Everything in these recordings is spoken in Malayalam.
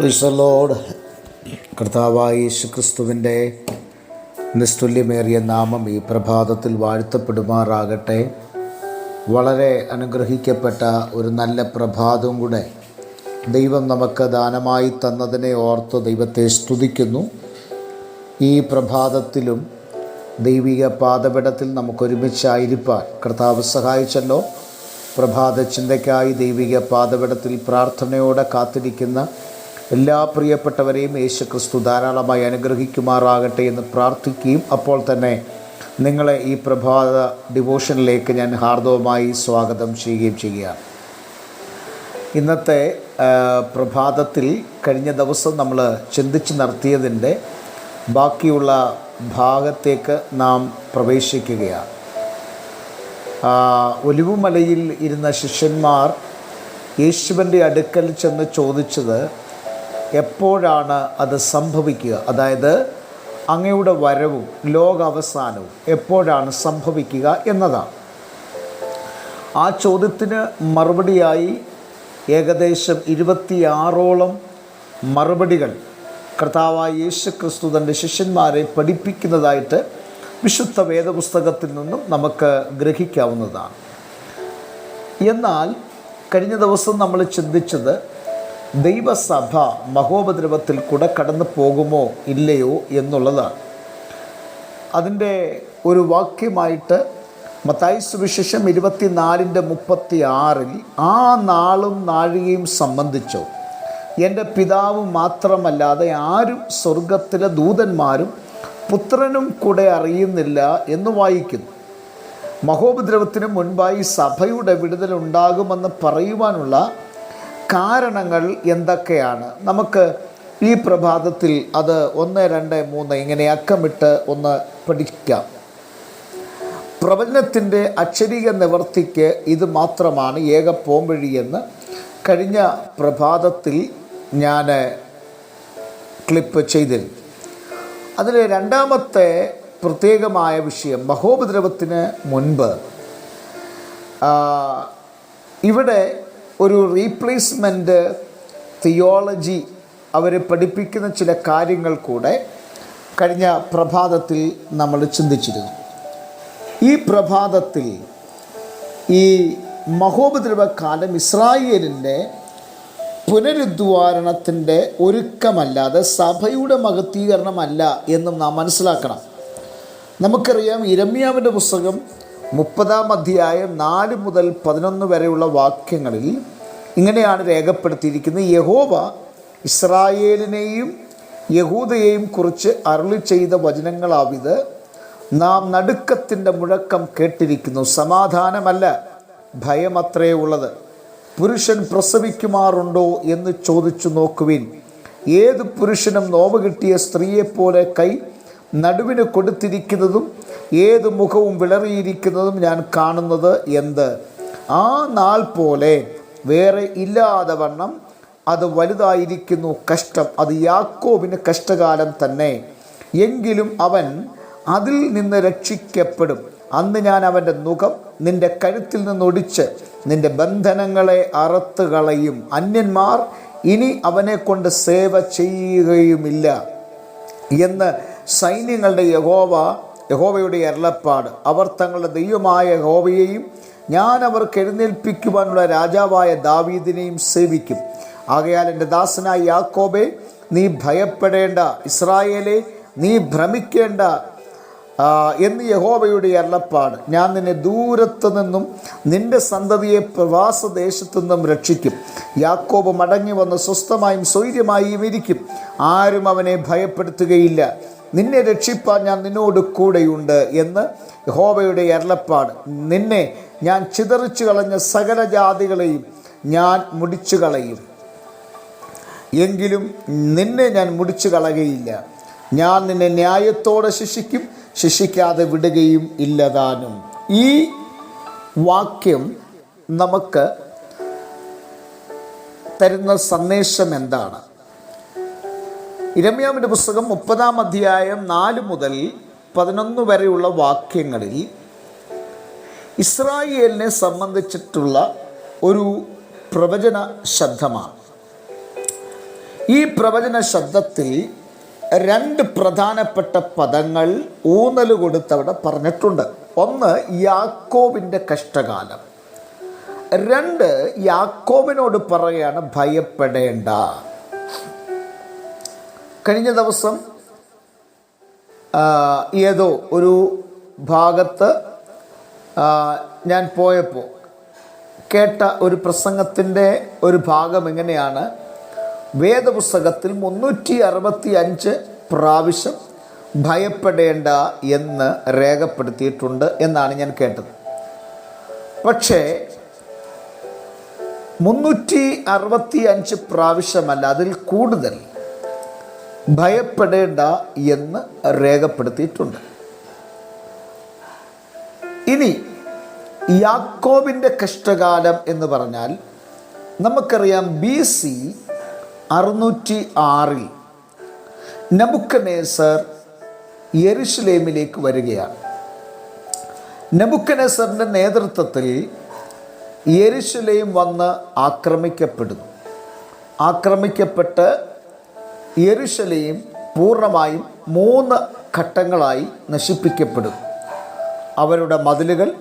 പ്രിസലോഡ് കർത്താവായ ക്രിസ്തുവിന്റെ നിസ്തുല്യമേറിയ നാമം ഈ പ്രഭാതത്തിൽ വാഴ്ത്തപ്പെടുമാറാകട്ടെ. വളരെ അനുഗ്രഹിക്കപ്പെട്ട ഒരു നല്ല പ്രഭാതവും കൂടെ ദൈവം നമുക്ക് ദാനമായി തന്നതിനെ ഓർത്ത് ദൈവത്തെ സ്തുതിക്കുന്നു. ഈ പ്രഭാതത്തിലും ദൈവിക പാതപിടത്തിൽ നമുക്കൊരുമിച്ചായിരിക്കാൻ കർത്താവ് സഹായിച്ചല്ലോ. പ്രഭാത ചിന്തയ്ക്കായി ദൈവിക പാതപിടത്തിൽ പ്രാർത്ഥനയോടെ കാത്തിരിക്കുന്ന എല്ലാ പ്രിയപ്പെട്ടവരെയും യേശു ക്രിസ്തു ധാരാളമായി അനുഗ്രഹിക്കുമാറാകട്ടെ എന്ന് പ്രാർത്ഥിക്കുകയും അപ്പോൾ തന്നെ നിങ്ങളെ ഈ പ്രഭാത ഡിവോഷനിലേക്ക് ഞാൻ ഹാർദവമായി സ്വാഗതം ചെയ്യുകയും ചെയ്യുകയാണ്. ഇന്നത്തെ പ്രഭാതത്തിൽ കഴിഞ്ഞ ദിവസം നമ്മൾ ചിന്തിച്ച് നടത്തിയതിന്റെ ബാക്കിയുള്ള ഭാഗത്തേക്ക് നാം പ്രവേശിക്കുകയാണ്. ഒലിവുമലയിൽ ഇരുന്ന ശിഷ്യന്മാർ യേശുവിന്റെ അടുക്കൽ ചെന്ന് ചോദിച്ചത് എപ്പോഴാണ് അത് സംഭവിക്കുക? അതായത് അങ്ങയുടെ വരവും ലോകാവസാനവും എപ്പോഴാണ് സംഭവിക്കുക എന്നതാണ്. ആ ചോദ്യത്തിന് മറുപടിയായി ഏകദേശം ഇരുപത്തിയാറോളം മറുപടികൾ കർത്താവായ യേശു ക്രിസ്തു തന്റെ ശിഷ്യന്മാരെ പഠിപ്പിക്കുന്നതായിട്ട് വിശുദ്ധ വേദപുസ്തകത്തിൽ നിന്നും നമുക്ക് ഗ്രഹിക്കാവുന്നതാണ്. എന്നാൽ കഴിഞ്ഞ ദിവസം നമ്മൾ ചിന്തിച്ചത് ദൈവസഭ മഹോപദ്രവത്തിൽ കൂടെ കടന്നു പോകുമോ ഇല്ലയോ എന്നുള്ളതാണ്. അതിന്റെ ഒരു വാക്യമായിട്ട് മത്തായി സുവിശേഷം ഇരുപത്തിനാലിന്റെ മുപ്പത്തി ആറിൽ ആ നാളും നാഴികയും സംബന്ധിച്ചോ എന്റെ പിതാവ് മാത്രമല്ലാതെ ആരും സ്വർഗത്തിലെ ദൂതന്മാരും പുത്രനും കൂടെ അറിയുന്നില്ല എന്ന് വായിക്കുന്നു. മഹോപദ്രവത്തിന് മുൻപായി സഭയുടെ വിടുതലുണ്ടാകുമെന്ന് പറയുവാനുള്ള കാരണങ്ങൾ എന്തൊക്കെയാണ്? നമുക്ക് ഈ പ്രഭാതത്തിൽ അത് ഒന്ന് രണ്ട് മൂന്ന് ഇങ്ങനെ അക്കമിട്ട് ഒന്ന് പഠിക്കാം. പ്രപഞ്ചത്തിന്റെ അക്ഷരീക നിവർത്തിക്ക് ഇത് മാത്രമാണ് ഏക പോംവഴിയെന്ന് കഴിഞ്ഞ പ്രഭാതത്തിൽ ഞാൻ ക്ലിപ്പ് ചെയ്തിരുന്നു. അതിൽ രണ്ടാമത്തെ പ്രത്യേകമായ വിഷയം മഹോപദ്രവത്തിന് മുൻപ് ഇവിടെ ഒരു റീപ്ലേസ്മെന്റ് തിയോളജി അവർ പഠിപ്പിക്കുന്ന ചില കാര്യങ്ങൾ കൂടെ കഴിഞ്ഞ പ്രഭാതത്തിൽ നമ്മൾ ചിന്തിച്ചിരുന്നു. ഈ പ്രഭാതത്തിൽ ഈ മഹോപദ്രവകാലം ഇസ്രായേലിന്റെ പുനരുദ്ധാരണത്തിന്റെ ഒരുക്കമല്ലാതെ സഭയുടെ മഹത്തീകരണമല്ല എന്നും നാം മനസ്സിലാക്കണം. നമുക്കറിയാം ഇരമ്യാവിന്റെ പുസ്തകം മുപ്പതാം അധ്യായം നാല് മുതൽ പതിനൊന്ന് വരെയുള്ള വാക്യങ്ങളിൽ ഇങ്ങനെയാണ് രേഖപ്പെടുത്തിയിരിക്കുന്നത്. യഹോവ ഇസ്രായേലിനെയും യഹൂദയെയും കുറിച്ച് അരുളി ചെയ്ത വചനങ്ങളാവിത്. നാം നടുക്കത്തിന്റെ മുഴക്കം കേട്ടിരിക്കുന്നു. സമാധാനമല്ല ഭയമത്രേ ഉള്ളത്. പുരുഷൻ പ്രസവിക്കുമാറുണ്ടോ എന്ന് ചോദിച്ചു നോക്കുവിൻ. ഏത് പുരുഷനും നോവ് കിട്ടിയ സ്ത്രീയെപ്പോലെ കൈ നടുവിന് കൊടുത്തിരിക്കുന്നതും ഏത് മുഖവും വിളറിയിരിക്കുന്നതും ഞാൻ കാണുന്നത് എന്ത്? ആ നാൾ പോലെ വേറെ ഇല്ലാതെ വണ്ണം അത് വലുതായിരിക്കുന്നു കഷ്ടം. അത് യാക്കോബിന് കഷ്ടകാലം തന്നെ. എങ്കിലും അവൻ അതിൽ നിന്ന് രക്ഷിക്കപ്പെടും. അന്ന് ഞാൻ അവന്റെ മുഖം നിന്റെ കഴുത്തിൽ നിന്നൊടിച്ച് നിന്റെ ബന്ധനങ്ങളെ അറുത്ത് കളയും. അന്യന്മാർ ഇനി അവനെ കൊണ്ട് സേവ ചെയ്യുകയുമില്ല. എന്ന് സൈന്യങ്ങളുടെ യഹോവ യഹോവയുടെ എരളപ്പാട് അവർ തങ്ങളുടെ ദൈവമായ യഹോവയെയും ഞാൻ അവർക്ക് എഴുന്നേൽപ്പിക്കുവാനുള്ള രാജാവായ ദാവീദിനെയും സേവിക്കും. ആകയാൽ എന്റെ ദാസനായ യാക്കോബെ നീ ഭയപ്പെടേണ്ട. ഇസ്രായേലെ നീ ഭ്രമിക്കേണ്ട എന്ന് യഹോവയുടെ അരുളപ്പാട്. ഞാൻ നിന്നെ ദൂരത്തു നിന്നും നിന്റെ സന്തതിയെ പ്രവാസദേശത്തു നിന്നും രക്ഷിക്കും. യാക്കോബ് മടങ്ങി വന്ന് സ്വസ്ഥമായും സ്വൈര്യമായും ഇരിക്കും. ആരും അവനെ ഭയപ്പെടുത്തുകയില്ല. നിന്നെ രക്ഷിപ്പാൻ ഞാൻ നിന്നോട് കൂടെയുണ്ട് എന്ന് യഹോവയുടെ അരുളപ്പാട്. നിന്നെ ഞാൻ ചിതറിച്ചു കളഞ്ഞ സകല ജാതികളെയും ഞാൻ മുടിച്ചു കളയും. എങ്കിലും നിന്നെ ഞാൻ മുടിച്ചു കളകയില്ല. ഞാൻ നിന്നെ ന്യായത്തോടെ ശിക്ഷിക്കും ശിക്ഷിക്കാതെ വിടുകയും ഇല്ലതാനും. ഈ വാക്യം നമുക്ക് തരുന്ന സന്ദേശം എന്താണ്? ഇരമ്യാവിന്റെ പുസ്തകം മുപ്പതാം അധ്യായം നാല് മുതൽ പതിനൊന്ന് വരെയുള്ള വാക്യങ്ങളിൽ ഇസ്രായേലിനെ സംബന്ധിച്ചിട്ടുള്ള ഒരു പ്രവചന ശബ്ദമാണ്. ഈ പ്രവചന ശബ്ദത്തിൽ രണ്ട് പ്രധാനപ്പെട്ട പദങ്ങൾ ഊന്നൽ കൊടുത്തവിടെ പറഞ്ഞിട്ടുണ്ട്. ഒന്ന് യാക്കോവിന്റെ കഷ്ടകാലം. രണ്ട് യാക്കോവിനോട് പറയുകയാണ് ഭയപ്പെടേണ്ട. കഴിഞ്ഞ ദിവസം ഏതോ ഒരു ഭാഗത്ത് ഞാൻ പോയപ്പോൾ കേട്ട ഒരു പ്രസംഗത്തിന്റെ ഒരു ഭാഗം എങ്ങനെയാണ്? വേദപുസ്തകത്തിൽ മുന്നൂറ്റി അറുപത്തി അഞ്ച് പ്രാവശ്യം ഭയപ്പെടേണ്ട എന്ന് രേഖപ്പെടുത്തിയിട്ടുണ്ട് എന്നാണ് ഞാൻ കേട്ടത്. പക്ഷേ മുന്നൂറ്റി അറുപത്തി അഞ്ച് പ്രാവശ്യമല്ല അതിൽ കൂടുതൽ. ഭയപ്പെടേണ്ട എന്ന് രേഖപ്പെടുത്തിയിട്ടുണ്ട്. ഇനി യാക്കോബിന്റെ കഷ്ടകാലം എന്ന് പറഞ്ഞാൽ നമുക്കറിയാം ബി സി അറുന്നൂറ്റി ആറിൽ നബുക്കനേസർ യെരുഷലേമിലേക്ക് വരികയാണ്. നബുക്കനേസറിന്റെ നേതൃത്വത്തിൽ യെരുഷലേം വന്ന് ആക്രമിക്കപ്പെടുന്നു. ആക്രമിക്കപ്പെട്ട് യെരുഷലേം പൂർണമായും മൂന്ന് ഘട്ടങ്ങളായി നശിപ്പിക്കപ്പെടും. അവരുടെ മതിലുകൾ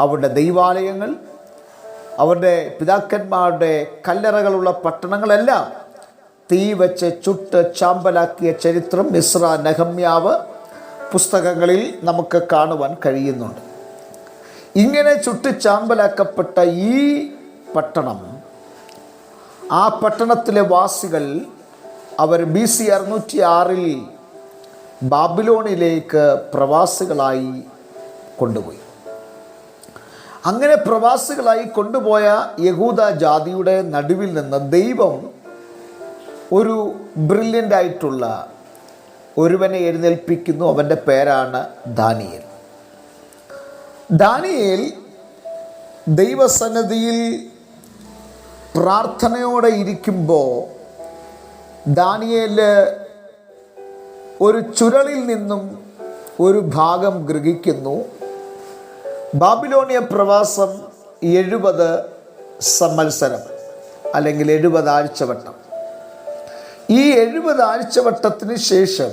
അവരുടെ ദൈവാലയങ്ങൾ അവരുടെ പിതാക്കന്മാരുടെ കല്ലറകളുള്ള പട്ടണങ്ങളെല്ലാം തീ വെച്ച് ചുട്ട് ചാമ്പലാക്കിയ ചരിത്രം മിശ്ര നഹമ്യാവ് പുസ്തകങ്ങളിൽ നമുക്ക് കാണുവാൻ കഴിയുന്നുണ്ട്. ഇങ്ങനെ ചുട്ട് ചാമ്പലാക്കപ്പെട്ട ഈ പട്ടണം ആ പട്ടണത്തിലെ വാസികൾ അവർ ബി സി അറുന്നൂറ്റി ആറിൽ ബാബിലോണിലേക്ക് പ്രവാസികളായി കൊണ്ടുപോയി. അങ്ങനെ പ്രവാസികളായി കൊണ്ടുപോയ യഹൂദ ജാതിയുടെ നടുവിൽ നിന്ന് ദൈവം ഒരു ബ്രില്യന്റ് ആയിട്ടുള്ള ഒരുവനെ എഴുന്നേൽപ്പിക്കുന്നു. അവന്റെ പേരാണ് ദാനിയേൽ. ദാനിയേൽ ദൈവസന്നദ്ധിയിൽ പ്രാർത്ഥനയോടെ ഇരിക്കുമ്പോൾ ദാനിയേൽ ഒരു ചുരളിൽ നിന്നും ഒരു ഭാഗം ഗ്രഹിക്കുന്നു. ബാബിലോണിയ പ്രവാസം എഴുപത് സമ്മത്സരം അല്ലെങ്കിൽ എഴുപത് ആഴ്ചവട്ടം. ഈ എഴുപത് ആഴ്ചവട്ടത്തിന് ശേഷം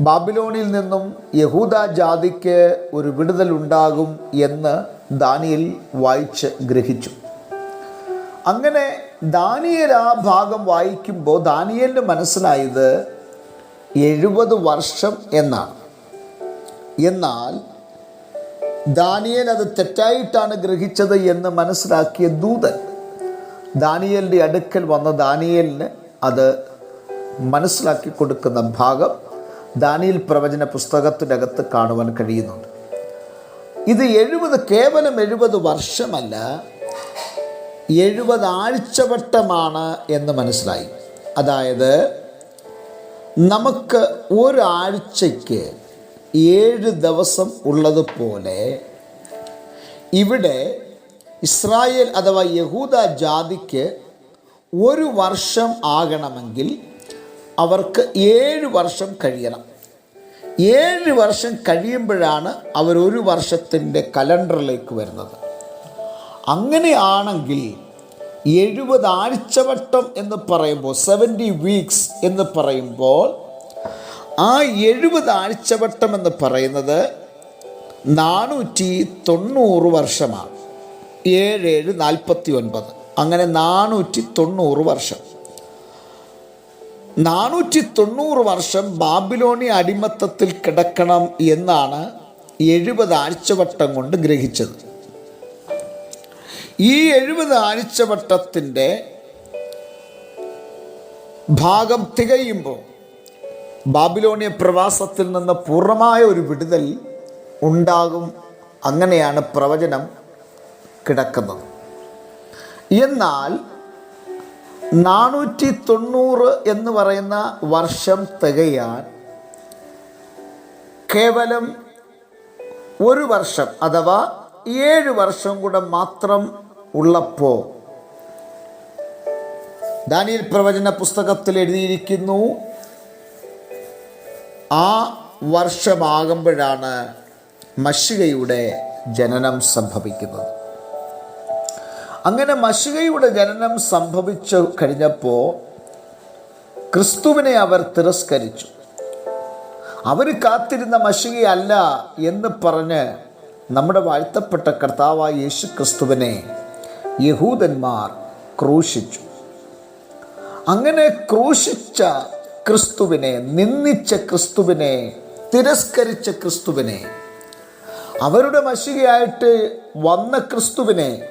ബാബിലോണിൽ നിന്നും യഹൂദ ജാതിക്ക് ഒരു വിടുതൽ ഉണ്ടാകും എന്ന് ദാനിയിൽ വായിച്ച് ഗ്രഹിച്ചു. അങ്ങനെ ദാനിയൽ ആ ഭാഗം വായിക്കുമ്പോൾ ദാനിയലിന് മനസ്സിലായത് എഴുപത് വർഷം എന്നാണ്. എന്നാൽ ദാനിയൽ അത് തെറ്റായിട്ടാണ് ഗ്രഹിച്ചത് എന്ന് മനസ്സിലാക്കിയ ദൂതൻ ദാനിയലിന്റെ അടുക്കൽ വന്ന ദാനിയലിന് അത് മനസ്സിലാക്കി കൊടുക്കുന്ന ഭാഗം ദാനിയൽ പ്രവചന പുസ്തകത്തിനകത്ത് കാണുവാൻ കഴിയുന്നുണ്ട്. ഇത് എഴുപത് കേവലം എഴുപത് വർഷമല്ല എഴുപത് ആഴ്ചവട്ടമാണ് എന്ന് മനസ്സിലായി. അതായത് നമുക്ക് ഒരാഴ്ചയ്ക്ക് ഏഴ് ദിവസം ഉള്ളതുപോലെ ഇവിടെ ഇസ്രായേൽ അഥവാ യഹൂദ ജാതിക്ക് ഒരു വർഷം ആകണമെങ്കിൽ അവർക്ക് ഏഴ് വർഷം കഴിയണം. ഏഴ് വർഷം കഴിയുമ്പോഴാണ് അവർ ഒരു വർഷത്തിന്റെ കലണ്ടറിലേക്ക് വരുന്നത്. അങ്ങനെയാണെങ്കിൽ എഴുപത് ആഴ്ചവട്ടം എന്ന് പറയുമ്പോൾ സെവന്റി വീക്സ് എന്ന് പറയുമ്പോൾ ആ എഴുപത് ആഴ്ചവട്ടം എന്ന് പറയുന്നത് നാനൂറ്റി തൊണ്ണൂറ് വർഷമാണ്. ഏഴ് ഏഴ് നാൽപ്പത്തി ഒൻപത് അങ്ങനെ നാനൂറ്റി തൊണ്ണൂറ് വർഷം. നാനൂറ്റി തൊണ്ണൂറ് വർഷം ബാബിലോണി അടിമത്തത്തിൽ കിടക്കണം എന്നാണ് എഴുപത് ആഴ്ചവട്ടം കൊണ്ട് ഗ്രഹിച്ചത്. ഈ എഴുപത് ആഴ്ചവട്ടത്തിന്റെ ഭാഗം തികയുമ്പോൾ ബാബിലോണിയ പ്രവാസത്തിൽ നിന്ന് പൂർണമായ ഒരു വിടുതൽ ഉണ്ടാകും. അങ്ങനെയാണ് പ്രവചനം കിടക്കുന്നത്. എന്നാൽ നാനൂറ്റി തൊണ്ണൂറ് എന്ന് പറയുന്ന വർഷം തികയാൻ കേവലം ഒരു വർഷം അഥവാ ഏഴ് വർഷം കൂടെ മാത്രം ഉള്ളപ്പോൾ ദാനിയൽ പ്രവചന പുസ്തകത്തിൽ എഴുതിയിരിക്കുന്നു ആ വർഷമാകുമ്പോഴാണ് മഷികയുടെ ജനനം സംഭവിക്കുന്നത്. അങ്ങനെ മഷികയുടെ ജനനം സംഭവിച്ചു കഴിഞ്ഞപ്പോൾ ക്രിസ്തുവിനെ അവർ തിരസ്കരിച്ചു. അവർ കാത്തിരുന്ന മഷികയല്ല എന്ന് പറഞ്ഞ് നമ്മുടെ വാഴ്ത്തപ്പെട്ട കർത്താവായ യേശു ക്രിസ്തുവിനെ യഹൂദന്മാർ ക്രൂശിച്ചു. അങ്ങനെ ക്രൂശിച്ച ക്രിസ്തുവിനെ നിന്ദിച്ച ക്രിസ്തുവിനെ തിരസ്കരിച്ച ക്രിസ്തുവിനെ അവരുടെ മഷികയായിട്ട് വന്ന ക്രിസ്തുവിനെ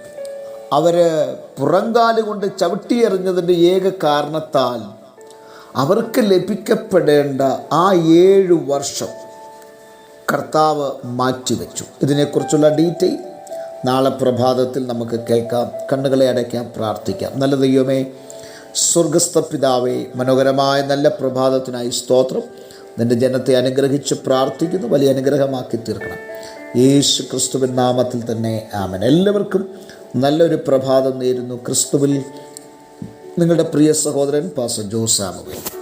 അവർ പുറങ്കാലുകൊണ്ട് ചവിട്ടിയെറിഞ്ഞതിന്റെ ഏക കാരണത്താൽ അവർക്ക് ലഭിക്കപ്പെടേണ്ട ആ ഏഴു വർഷം കർത്താവ് മാറ്റിവെച്ചു. ഇതിനെക്കുറിച്ചുള്ള ഡീറ്റെയിൽ നാളെ പ്രഭാതത്തിൽ നമുക്ക് കേൾക്കാം കണ്ണുകളെ അടയ്ക്കാം പ്രാർത്ഥിക്കാം. നല്ല ദൈവമേ സ്വർഗസ്ഥ പിതാവേ മനോഹരമായ നല്ല പ്രഭാതത്തിനായി സ്തോത്രം. നിന്റെ ജനത്തെ അനുഗ്രഹിച്ച് പ്രാർത്ഥിക്കുന്നു വലിയ അനുഗ്രഹമാക്കി തീർക്കണം. യേശു ക്രിസ്തുവിൻ നാമത്തിൽ തന്നെ ആമൻ. എല്ലാവർക്കും നല്ലൊരു പ്രഭാതം നേരുന്നു. ക്രിസ്തുവിൽ നിങ്ങളുടെ പ്രിയ സഹോദരൻ പാസ ജോസാമുകൾ